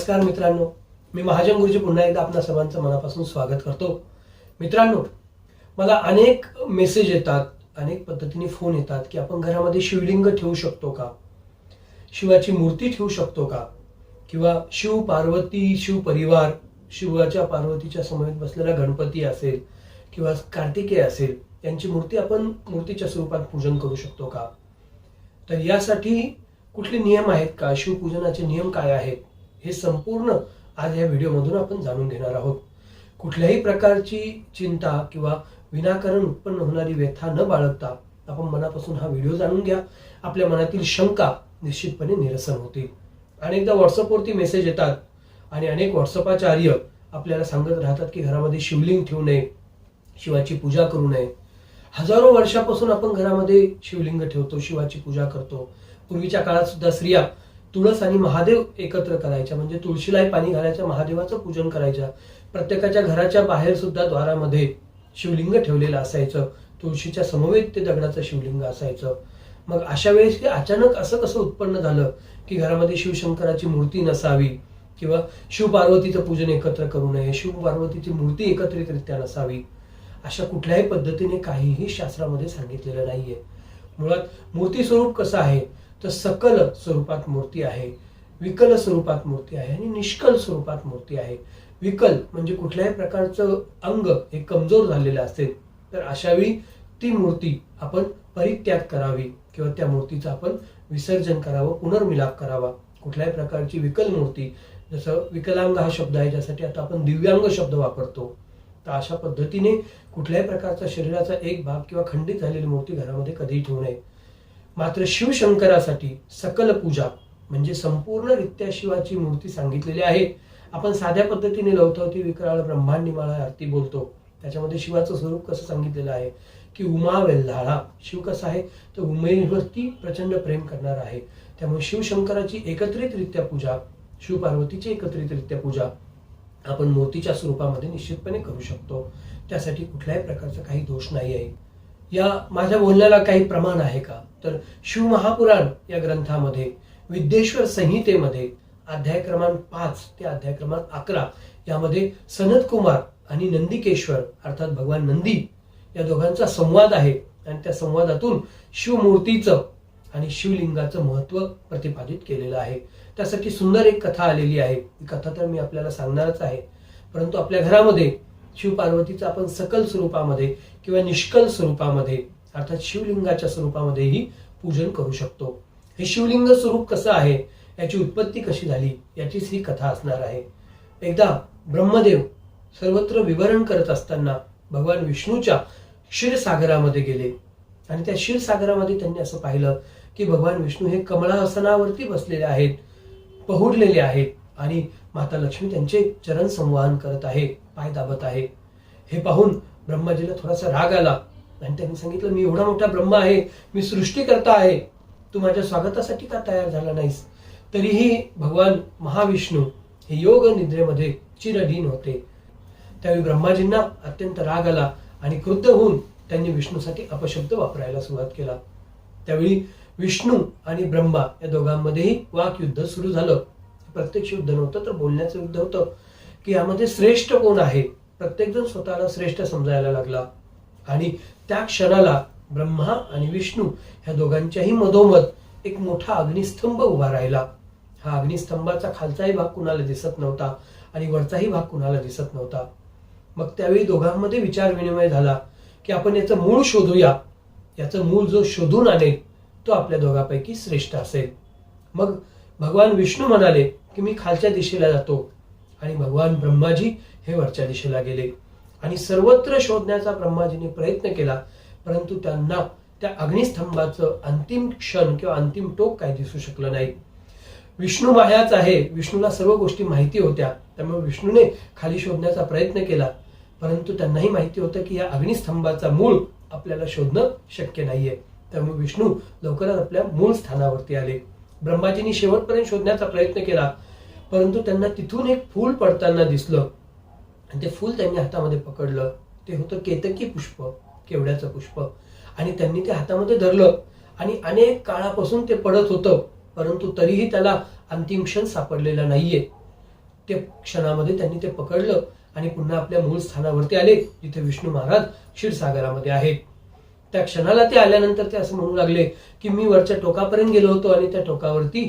नमस्कार मित्रांनो. मी महाजन गुरुजी पुन्हा एकदा आपल्या सर्वांचं मनापासून स्वागत करतो. मित्रांनो मला अनेक मेसेज येतात अनेक पद्धतीने फोन येतात की आपण घरामध्ये शिवलिंग ठेवू शकतो का? शिवाची मूर्ती ठेवू शकतो का? किंवा शिव पार्वती शिव परिवार शिवाच्या पार्वतीच्या समवेत बसलेला गणपती असेल किंवा कार्तिकेय असेल यांची मूर्ती आपण मूर्तीच्या स्वरूपात पूजन करू शकतो का? तर यासाठी कुठले नियम आहेत का? शिवपूजनाचे नियम काय आहेत? हे संपूर्ण आज या व्हिडिओमधून आपण जाणून घेणार आहोत. कुठल्याही प्रकारची चिंता किंवा विनाकारण उत्पन्न होणारी व्यथा न बाळगता आपण मनापासून हा व्हिडिओ जाणून घ्या. आपल्या मनातील शंका निश्चितपणे निरसन होतील. अनेकदा व्हॉट्सअपवरती मेसेज येतात आणि अनेक व्हॉट्सअपाचार्य आपल्याला सांगत राहतात की घरामध्ये शिवलिंग ठेवू नये शिवाची पूजा करू नये. हजारो वर्षापासून आपण घरामध्ये शिवलिंग ठेवतो शिवाची पूजा करतो. पूर्वीच्या काळात सुद्धा स्त्रिया तुळस आणि महादेव एकत्र करायच्या म्हणजे तुळशीलाही पाणी घालायचं महादेवाचं पूजन करायच्या प्रत्येकाच्या घराच्या बाहेर सुद्धा द्वारामध्ये शिवलिंग ठेवलेलं असायचं. तुळशीच्या समवेत ते दगडाचं शिवलिंग असायचं. मग अशा वेळेस हे अचानक असं कसं उत्पन्न झालं की घरामध्ये शिवशंकराची मूर्ती नसावी किंवा शिवपार्वतीचं पूजन एकत्र करू नये शिवपार्वतीची मूर्ती एकत्रितरित्या नसावी? अशा कुठल्याही पद्धतीने काहीही शास्त्रामध्ये सांगितलेलं नाहीये. मुळात मूर्ती स्वरूप कसं आहे? तर सकल स्वरूपात मूर्ती आहे विकल स्वरूपात मूर्ती आहे आणि निष्कल स्वरूपात मूर्ती आहे. विकल म्हणजे कुठल्याही प्रकारचं अंग हे कमजोर झालेलं असेल तर अशा वेळी ती मूर्ती आपण परित्याग करावी किंवा त्या मूर्तीचं आपण विसर्जन करावं पुनर्मिलाप करावा. कुठल्याही प्रकारची विकल मूर्ती जसं विकलांग हा शब्द आहे ज्यासाठी आता आपण दिव्यांग शब्द वापरतो तर अशा पद्धतीने कुठल्याही प्रकारचा शरीराचा एक भाग किंवा खंडित झालेली मूर्ती घरामध्ये कधीही ठेवू नये. मात्र शिवशंकरासाठी सकल पूजा म्हणजे संपूर्णरित्या शिवाची मूर्ती सांगितलेली आहे. आपण साध्या पद्धतीने लवतावती विकराळ ब्रह्मांडी माळा आरती बोलतो. त्याच्यामध्ये शिवाचं स्वरूप कसं सांगितलेलं आहे? की उमा वेल्हाळा. शिव कसा आहे? तर उमेवरती प्रचंड प्रेम करणार आहे. त्यामुळे शिवशंकराची एकत्रितरित्या पूजा शिवपार्वतीची एकत्रितरित्या पूजा आपण मूर्तीच्या स्वरूपामध्ये निश्चितपणे करू शकतो. त्यासाठी कुठल्याही प्रकारचा काही दोष नाही आहे या माझ्या बोलण्याला काही प्रमाण आहे का? तर शिवमहापुराण या ग्रंथामध्ये विद्येश्वर संहितेमध्ये अध्याय क्रमांक पाच ते अध्याय क्रमांक अकरा यामध्ये सनत कुमार आणि नंदिकेश्वर अर्थात भगवान नंदी या दोघांचा संवाद आहे. आणि त्या संवादातून शिवमूर्तीचं आणि शिवलिंगाचं महत्त्व प्रतिपादित केलेलं आहे. त्यासाठी सुंदर एक कथा आलेली आहे. ही कथा तर मी आपल्याला सांगणारच आहे. परंतु आपल्या घरामध्ये शिवपार्वतीचं आपण सकल स्वरूपामध्ये किंवा निष्कल स्वरूपामध्ये अर्थात शिवलिंगाच्या स्वरूपामध्येही पूजन करू शकतो. हे शिवलिंग स्वरूप कसं आहे याची उत्पत्ती कशी झाली याचीच ही कथा असणार आहे. एकदा ब्रह्मदेव सर्वत्र विवरण करत असताना भगवान विष्णूच्या क्षीरसागरामध्ये गेले. आणि त्या क्षीरसागरामध्ये त्यांनी असं पाहिलं की भगवान विष्णू हे कमळासनावरती बसलेले आहेत पहुडलेले आहेत आणि माता लक्ष्मी त्यांचे चरण संवाहन करत आहे पाय दाबत आहे. हे पाहून ब्रह्माजीला थोडासा राग आला. आणि त्यांनी सांगितलं मी एवढा मोठा ब्रह्म आहे मी सृष्टीकर्ता आहे. तू माझ्या स्वागतासाठी का तयार झाला नाहीस? तरीही भगवान महाविष्णू हे योग निद्रेमध्ये चिरलीन होते. त्यावेळी ब्रह्माजींना अत्यंत राग आला आणि क्रुद्ध होऊन त्यांनी विष्णूसाठी अपशब्द वापरायला सुरुवात केला. त्यावेळी विष्णू आणि ब्रह्मा या दोघांमध्येही वाक युद्ध सुरू झालं. प्रत्यक्ष युद्ध नव्हतं तर बोलण्याचं युद्ध होतं की यामध्ये श्रेष्ठ कोण आहे? प्रत्येकजण स्वतःला श्रेष्ठ समजायला लागला. आणि त्या क्षणाला ब्रह्मा आणि विष्णू ह्या दोघांच्याही मधोमध एक मोठा अग्निस्तंभ उभा राहिला. हा अग्निस्तंभाचा खालचाही भाग कुणाला दिसत नव्हता आणि वरचाही भाग कुणाला दिसत नव्हता. मग त्यावेळी दोघांमध्ये विचार विनिमय झाला की आपण याचं मूळ शोधूया. याचं मूळ जो शोधून आणेल तो आपल्या दोघांपैकी श्रेष्ठ असेल. मग भगवान विष्णू म्हणाले की मी खालच्या दिशेला जातो. आणि भगवान ब्रह्माजी हे वरच्या दिशेला गेले. आणि सर्वत्र शोधण्याचा ब्रह्माजीने प्रयत्न केला परंतु त्यांना त्या अग्निस्तंभाचं अंतिम क्षण किंवा अंतिम टोक काय दिसू शकलं नाही. विष्णू मायाच आहे विष्णूला सर्व गोष्टी माहिती होत्या त्यामुळे विष्णूने खाली शोधण्याचा प्रयत्न केला परंतु त्यांनाही माहिती होतं की या अग्निस्तंभाचा मूळ आपल्याला शोधणं शक्य नाहीये. त्यामुळे विष्णू लवकरच आपल्या मूळ स्थानावरती आले. ब्रह्माजींनी शेवटपर्यंत शोधण्याचा प्रयत्न केला परंतु त्यांना तिथून एक फूल पडताना दिसलं. आणि ते फूल त्यांनी हातामध्ये पकडलं. ते होतं केतकी पुष्प केवड्याचं पुष्प. आणि त्यांनी ते हातामध्ये धरलं. आणि अनेक काळापासून ते पडत होतं. परंतु तरीही त्याला अंतिम क्षण सापडलेला नाहीये. ते क्षणामध्ये त्यांनी ते पकडलं आणि पुन्हा आपल्या मूळ स्थानावरती आले जिथे विष्णू महाराज क्षीरसागरामध्ये आहेत. त्या क्षणाला ते आल्यानंतर ते असं म्हणू लागले की मी वरच्या टोकापर्यंत गेलो होतो आणि त्या टोकावरती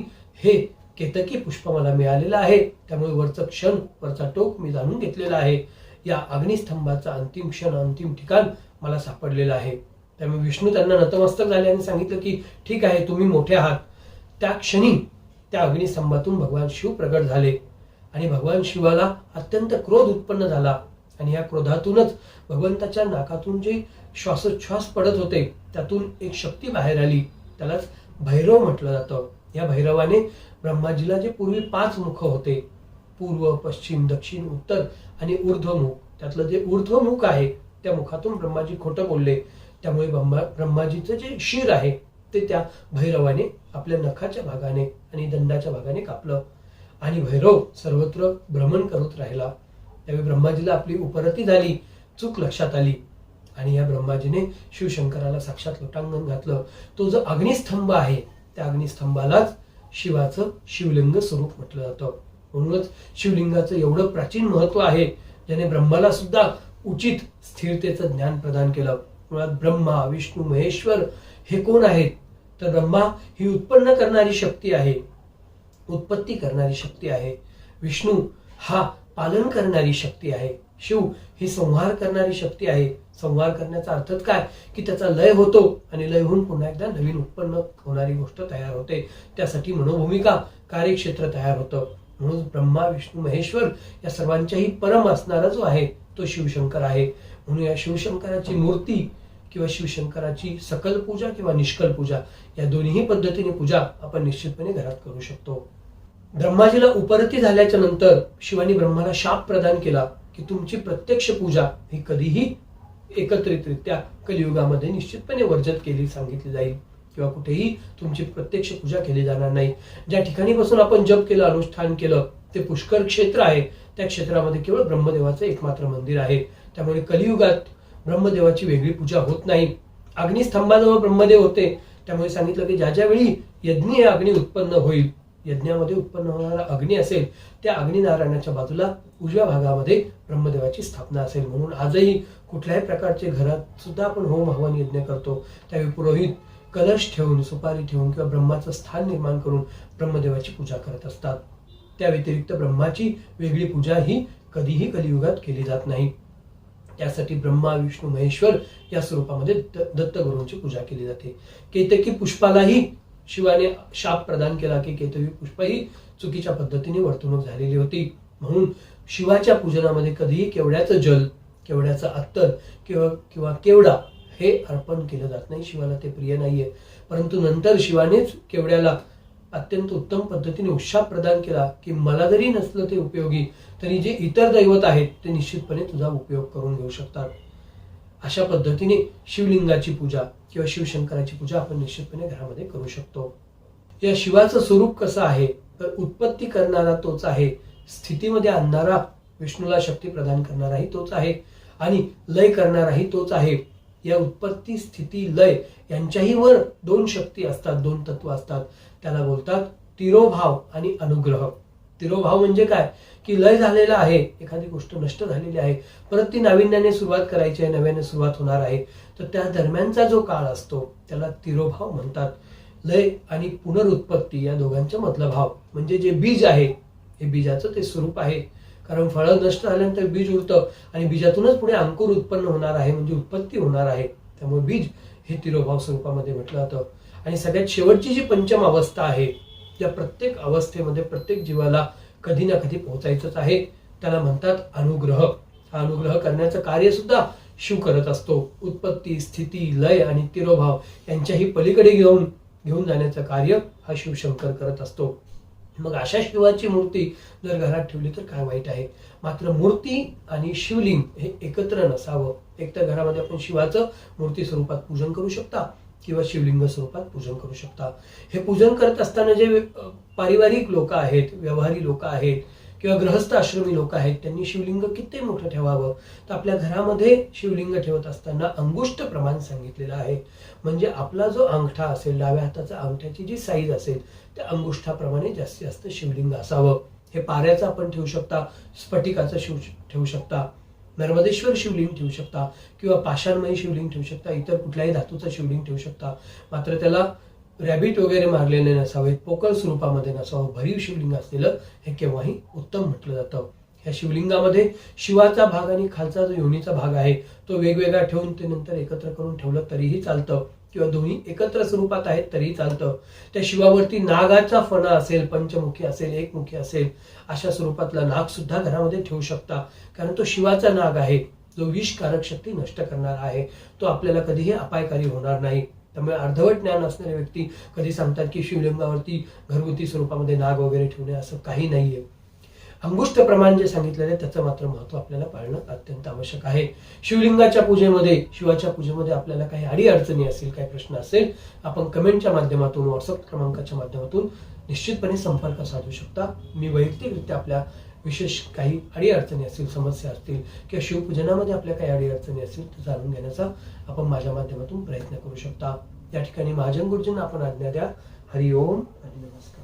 हे केतकी पुष्प मला मिळालेलं आहे. त्यामुळे वरचं क्षण वरचा टोक मी जाणून घेतलेला आहे. या अग्निस्तंभाचा अंतिम क्षण अंतिम ठिकाण मला सापडलेलं आहे. त्यामुळे विष्णू त्यांना नतमस्तक झाले आणि सांगितलं की ठीक आहे तुम्ही मोठे आहात. त्या क्षणी त्या अग्निस्तंभातून भगवान शिव प्रगट झाले. आणि भगवान शिवाला अत्यंत क्रोध उत्पन्न झाला. आणि या क्रोधातूनच भगवंताच्या नाकातून जे श्वासोच्छ्वास पडत होते त्यातून एक शक्ती बाहेर आली. त्यालाच भैरव म्हटलं जातं. या भैरवाने ब्रह्माजीला जे पूर्वी पाच मुख होते पूर्व पश्चिम दक्षिण उत्तर आणि ऊर्ध्वमुख त्यातलं जे ऊर्ध्वमुख आहे त्या मुखातून ब्रह्माजी खोटं बोलले. त्यामुळे ब्रह्मा ब्रह्माजीचं जे शिर आहे ते त्या भैरवाने आपल्या नखाच्या भागाने आणि दंडाच्या भागाने कापलं. आणि भैरव सर्वत्र भ्रमण करत राहिला. त्यावेळी ब्रह्माजीला आपली उपरती झाली चूक लक्षात आली. आणि या ब्रह्माजीने शिवशंकराला साक्षात लोटांगण घातलं. तो जो अग्निस्तंभ आहे त्या अग्निस्तंभालाच शिवाचं शिवलिंग स्वरूप म्हटलं जातं. म्हणूनच शिवलिंगाचं एवढं प्राचीन महत्त्व आहे ज्याने ब्रह्माला सुद्धा उचित स्थिरतेचं ज्ञान प्रदान केलं. मुळात ब्रह्मा विष्णू महेश्वर हे कोण आहेत? तर ब्रह्मा ही उत्पन्न करणारी शक्ती आहे. उत्पत्ती करणारी शक्ती आहे. विष्णू हा पालन करणारी शक्ती आहे. शिव ही संहार करणारी शक्ती आहे. संहार करण्याचा अर्थच काय? की त्याचा लय होतो आणि लय होऊन पुन्हा एकदा नवीन उत्पन्न होणारी गोष्ट तयार होते. त्यासाठी मनोभूमिका कार्यक्षेत्र तयार होतं. म्हणून ब्रह्मा विष्णू महेश्वर या सर्वांच्याही परम असणारा जो आहे तो शिवशंकर आहे. म्हणून या शिवशंकराची मूर्ती किंवा शिवशंकराची सकल पूजा किंवा निष्कल पूजा या दोन्ही पद्धतीने पूजा आपण निश्चितपणे घरात करू शकतो. ब्रह्माजीला उपरती झाल्याच्यानंतर शिवानी ब्रह्माला शाप प्रदान केला की तुमची प्रत्यक्ष पूजा ही कधीही एकत्रितरित्या कलियुगामध्ये निश्चितपणे वर्जत केली सांगितली जाईल. किंवा कुठेही तुमची प्रत्यक्ष पूजा केली जाणार नाही. ज्या ठिकाणी बसून आपण जप केलं अनुष्ठान केलं ते पुष्कर क्षेत्र आहे. त्या क्षेत्रामध्ये केवळ ब्रह्मदेवाचं एकमात्र मंदिर आहे. त्यामुळे कलियुगात ब्रह्मदेवाची वेगळी पूजा होत नाही. अग्निस्तंभाजवळ ब्रह्मदेव होते. त्यामुळे सांगितलं की ज्या ज्या वेळी यज्ञ अग्नी उत्पन्न होईल यज्ञामध्ये उत्पन्न होणारा अग्नी असेल त्या अग्निनारायणाच्या बाजूला उजव्या भागामध्ये ब्रह्मदेवाची स्थापना असेल. म्हणून आजही कुठल्याही प्रकारचे घरात सुद्धा आपण होम हवन यज्ञ करतो. त्यावेळी पुरोहित कलश ठेवून सुपारी ठेवून किंवा ब्रह्माचं स्थान निर्माण करून ब्रह्मदेवाची पूजा करत असतात. त्या व्यतिरिक्त ब्रह्माची वेगळी पूजा ही कधीही कलियुगात केली जात नाही. त्यासाठी ब्रह्मा विष्णू महेश्वर या स्वरूपामध्ये द- दत्तगुरूंची पूजा केली जाते. केतकी पुष्पालाही शिवाने शाप प्रदान केला की केतवी पुष्प ही चुकीच्या पद्धतीने वर्तणूक झालेली होती. म्हणून शिवाच्या पूजनामध्ये कधीही केवड्याचं जल केवड्याचं अत्तर किंवा किंवा केवडा हे अर्पण केलं जात नाही. शिवाला ते प्रिय नाहीये. परंतु नंतर शिवानेच केवड्याला अत्यंत उत्तम पद्धतीने उत्साह प्रदान केला की मला जरी नसलं ते उपयोगी तरी जे इतर दैवत आहेत ते निश्चितपणे तुझा उपयोग करून घेऊ शकतात. अशा पद्धतीने शिवलिंगाची पूजा किंवा शिवशंकराची पूजा आपण निश्चितपणे घरामध्ये करू शकतो. या शिवाचं स्वरूप कसं आहे? तर उत्पत्ती करणारा तोच आहे. स्थितीमध्ये आणणारा विष्णूला शक्ती प्रदान करणाराही तोच आहे. आणि लय करणाराही तोच आहे. या उत्पत्ती स्थिती लय यांच्याही वर दोन शक्ती असतात दोन तत्व असतात. त्याला बोलतात तिरोभाव आणि अनुग्रह. तिरोभाव म्हणजे काय? की लय झालेला आहे एखादी गोष्ट नष्ट झालेली आहे परत ती नाविन्याने सुरुवात करायची आहे नव्याने सुरुवात होणार आहे. तर त्या दरम्यानचा जो काळ असतो त्याला तिरोभाव म्हणतात. लय आणि पुनरुत्पत्ती या दोघांच्या मधला भाव म्हणजे जे बीज आहे हे बीजाचं ते स्वरूप आहे. कारण फळं नष्ट झाल्यानंतर बीज उरतं आणि बीजातूनच पुढे अंकुर उत्पन्न होणार आहे म्हणजे उत्पत्ती होणार आहे. त्यामुळे बीज हे तिरोभाव स्वरूपामध्ये म्हटलं जातं. आणि सगळ्यात शेवटची जी पंचम अवस्था आहे त्या प्रत्येक अवस्थेमध्ये प्रत्येक जीवाला कधी ना कधी पोहोचायचंच आहे. त्याला म्हणतात अनुग्रह. हा अनुग्रह करण्याचं कार्य सुद्धा शिव करत असतो. उत्पत्ती स्थिती लय आणि तिरोभाव यांच्याही पलीकडे घेऊन घेऊन जाण्याचं कार्य हा शिवशंकर करत असतो. मग अशा शिवाची मूर्ती जर घरात ठेवली तर काय वाईट आहे? मात्र मूर्ती आणि शिवलिंग हे एकत्र नसावं. एक तर घरामध्ये आपण शिवाचं मूर्ती स्वरूपात पूजन करू शकता किंवा शिवलिंग स्वरूपात पूजन करू शकता. हे पूजन करत असताना जे पारिवारिक लोक आहेत व्यवहारी लोक आहेत किंवा गृहस्थ आश्रमी लोक आहेत त्यांनी शिवलिंग किती मोठं ठेवावं? तर आपल्या घरामध्ये शिवलिंग ठेवत असताना अंगुष्ट प्रमाण सांगितलेलं आहे. म्हणजे आपला जो अंगठा असेल डाव्या हाताचा अंगठ्याची जी साईज असेल त्या अंगुष्ठाप्रमाणे जास्तीत जास्त शिवलिंग असावं. हे पाऱ्याचं आपण ठेवू शकता स्फटिकाचं शिव ठेवू शकता. नर्मदेश्वर शिवलिंग ठेवू शकता किंवा पाषाणमयी शिवलिंग ठेवू शकता इतर कुठल्याही धातूचं शिवलिंग ठेवू शकता. मात्र त्याला रॅबिट वगैरे मारलेले नसावेत पोकळ स्वरूपामध्ये नसावं भरीव शिवलिंग असलेलं हे केव्हाही उत्तम म्हटलं जातं. या शिवलिंगामध्ये शिवाचा भाग आणि खालचा जो योनीचा भाग आहे तो वेगवेगळा ठेवून ते नंतर एकत्र करून ठेवलं तरीही चालतं. किंवा दोन्ही एकत्र स्वरूपात आहेत तरीही चालतं. त्या शिवावरती नागाचा फणा असेल पंचमुखी असेल एकमुखी असेल अशा स्वरूपातला नाग सुद्धा घरामध्ये ठेवू शकता. कारण तो शिवाचा नाग आहे जो विषकारक शक्ती नष्ट करणार आहे. तो आपल्याला कधीही अपायकारी होणार नाही. त्यामुळे अर्धवट ज्ञान असणारे व्यक्ती कधी सांगतात की शिवलिंगावरती घरगुती स्वरूपामध्ये नाग वगैरे ठेवणे असं काही नाहीये. अंगुष्ट प्रमाण जे सांगितलेलं आहे त्याचं मात्र महत्त्व आपल्याला पाळणं अत्यंत आवश्यक आहे. शिवलिंगाच्या पूजेमध्ये शिवाच्या पूजेमध्ये आपल्याला काही अडी अडचणी असतील काही प्रश्न असेल आपण कमेंटच्या माध्यमातून व्हॉट्सअप क्रमांकाच्या माध्यमातून निश्चितपणे संपर्क साधू शकता. मी वैयक्तिकरित्या आपल्या विशेष काही अडी अडचणी असतील समस्या असतील किंवा शिवपूजनामध्ये आपल्या काही अडी अडचणी असतील ते जाणून घेण्याचा आपण माझ्या माध्यमातून प्रयत्न करू शकता. या ठिकाणी महाजन गुरुजींना आपण आज्ञा द्या. हरिओम आणि नमस्कार.